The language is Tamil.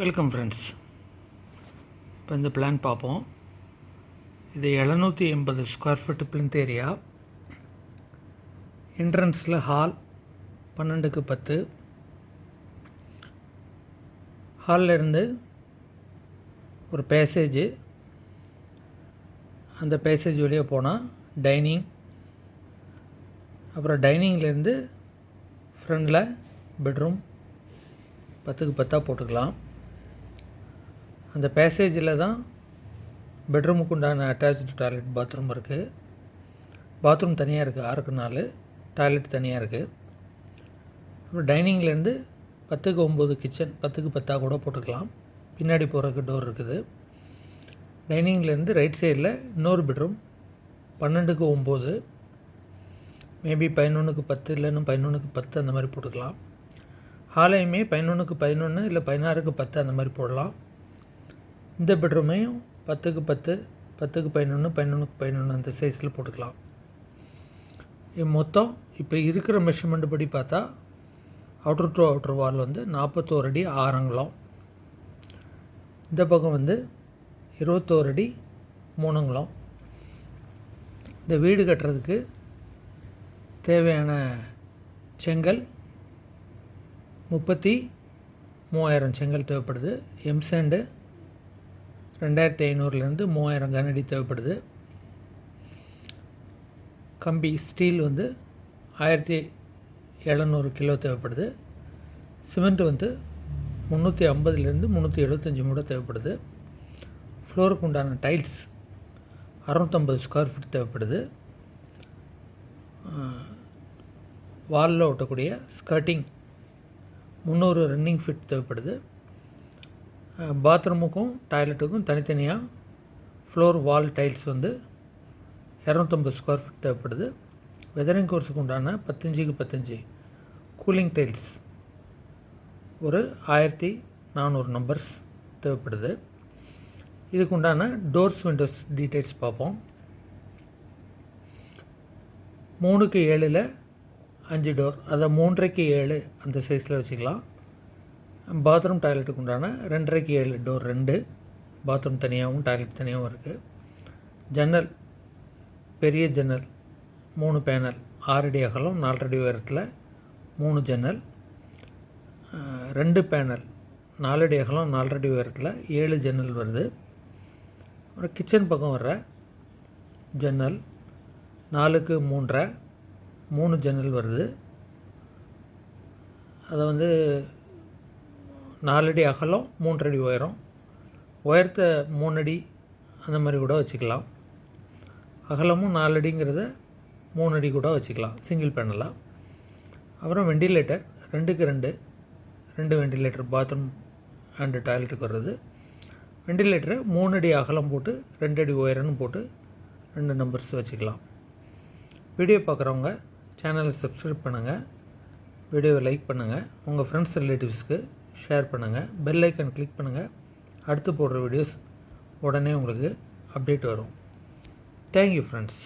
வெல்கம் ஃப்ரெண்ட்ஸ் இப்போ இந்த பிளான் பார்ப்போம். இது எழுநூற்றி எண்பது ஸ்கொயர் ஃபீட் பிளிந்த் ஏரியா என்ட்ரன்ஸில் ஹால் பன்னெண்டுக்கு பத்து. ஹாலில் இருந்து ஒரு பேசேஜு அந்த பேசேஜ் வழியாக போனால் டைனிங் அப்புறம் டைனிங்லேருந்து ஃப்ரண்டில் பெட்ரூம் பத்துக்கு பத்தாக போட்டுக்கலாம். அந்த பேசேஜில் தான் பெட்ரூமுக்கு உண்டான அட்டாச்சு டாய்லெட் பாத்ரூம் இருக்குது பாத்ரூம் தனியாக இருக்குது ஆறுக்கு நாலு. டாய்லெட் தனியாக இருக்குது அப்புறம் டைனிங்லேருந்து பத்துக்கு ஒம்பது கிச்சன் பத்துக்கு பத்தாக கூட போட்டுக்கலாம். பின்னாடி போகிறதுக்கு டோர் இருக்குது. டைனிங்லேருந்து ரைட் சைடில் இன்னொரு பெட்ரூம் பன்னெண்டுக்கு ஒம்பது. மேபி பதினொன்றுக்கு பத்து இல்லைன்னு பதினொன்றுக்கு பத்து அந்த மாதிரி போட்டுக்கலாம். ஹாலையுமே பதினொன்றுக்கு பதினொன்று இல்லை பதினாறுக்கு பத்து அந்த மாதிரி போடலாம். இந்த பெட்ரூமையும் பத்துக்கு பத்து பத்துக்கு பதினொன்று பதினொன்றுக்கு பதினொன்று அந்த சைஸில் போட்டுக்கலாம். மொத்தம் இப்போ இருக்கிற மெஷர்மெண்ட் படி பார்த்தா அவுட்ரு டு அவுட்ரு வால் வந்து நாற்பத்தோரு அடி ஆறங்குளம் இந்த பக்கம் வந்து இருபத்தோரு அடி மூணுங்குளம் இந்த வீடு கட்டுறதுக்கு தேவையான செங்கல் முப்பத்தி மூவாயிரம் செங்கல் தேவைப்படுது. எம்சேண்டு ரெண்டாயிரத்தி ஐநூறுலேருந்து மூவாயிரம் கனடி தேவைப்படுது. கம்பி ஸ்டீல் வந்து ஆயிரத்தி எழுநூறு கிலோ தேவைப்படுது. சிமெண்ட் வந்து முந்நூற்றி ஐம்பதுலேருந்து முந்நூற்றி எழுபத்தஞ்சி மூட தேவைப்படுது. ஃப்ளோருக்கு உண்டான டைல்ஸ் அறநூற்றம்பது ஸ்கொயர் ஃபீட் தேவைப்படுது. வாலில் ஒட்டக்கூடிய ஸ்கர்ட்டிங் முந்நூறு ரன்னிங் ஃபிட் தேவைப்படுது. பாத்ரூமுக்கும் டாய்லெட்டுக்கும் தனித்தனியாக ஃப்ளோர் வால் டைல்ஸ் வந்து இரநூத்தம்பது ஸ்கொயர் ஃபீட் தேவைப்படுது. வெதரிங் கோர்ஸுக்கு உண்டான பத்தஞ்சுக்கு பத்தஞ்சு கூலிங் டைல்ஸ் ஒரு ஆயிரத்தி நானூறு நம்பர்ஸ் தேவைப்படுது. இதுக்கு உண்டான டோர்ஸ் விண்டோஸ் டீட்டெயில்ஸ் பார்ப்போம். மூணுக்கு ஏழில் அஞ்சு டோர் அதை மூன்றைக்கு ஏழு அந்த சைஸில் வச்சுக்கலாம். பாத்ரூம் டாய்லெட்டுக்கு உண்டான ரெண்டரைக்கு ஏழு டோர் ரெண்டு. பாத்ரூம் தனியாகவும் டாய்லெட் தனியாகவும் இருக்குது ஜன்னல் பெரிய ஜன்னல் மூணு பேனல் ஆறடி அகலம் நாலரடி உயரத்தில் மூணு ஜன்னல் ரெண்டு பேனல் நாலடி அகலம் நாலரடி உயரத்தில் ஏழு ஜன்னல் வருது. அப்புறம் கிச்சன் பக்கம் வர்ற ஜன்னல் நாலுக்கு மூன்றரை மூணு ஜன்னல் வருது. அதை வந்து நாலடி அகலம் மூன்றடி உயரம். உயரத்தை மூணடி அந்த மாதிரி கூட வச்சுக்கலாம். அகலமும் நாலடிங்கிறத மூணு அடி கூட வச்சுக்கலாம் சிங்கிள் பேனலாக அப்புறம் வெண்டிலேட்டர் ரெண்டுக்கு ரெண்டு. ரெண்டு வெண்டிலேட்டர் பாத்ரூம் அண்டு டாய்லெட்டுக்கு வர்றது. வெண்டிலேட்டரை மூணு அடி அகலம் போட்டு ரெண்டு அடி உயரம்னு போட்டு ரெண்டு நம்பர்ஸ் வச்சுக்கலாம். வீடியோ பார்க்குறவங்க சேனலை சப்ஸ்கிரைப் பண்ணுங்கள் வீடியோவை லைக் பண்ணுங்கள் உங்கள் ஃப்ரெண்ட்ஸ் ரிலேட்டிவ்ஸ்க்கு ஷேர் பண்ணுங்கள் பெல் ஐக்கன் கிளிக் பண்ணுங்கள் அடுத்து போடுற வீடியோஸ் உடனே உங்களுக்கு அப்டேட் வரும். Thank you friends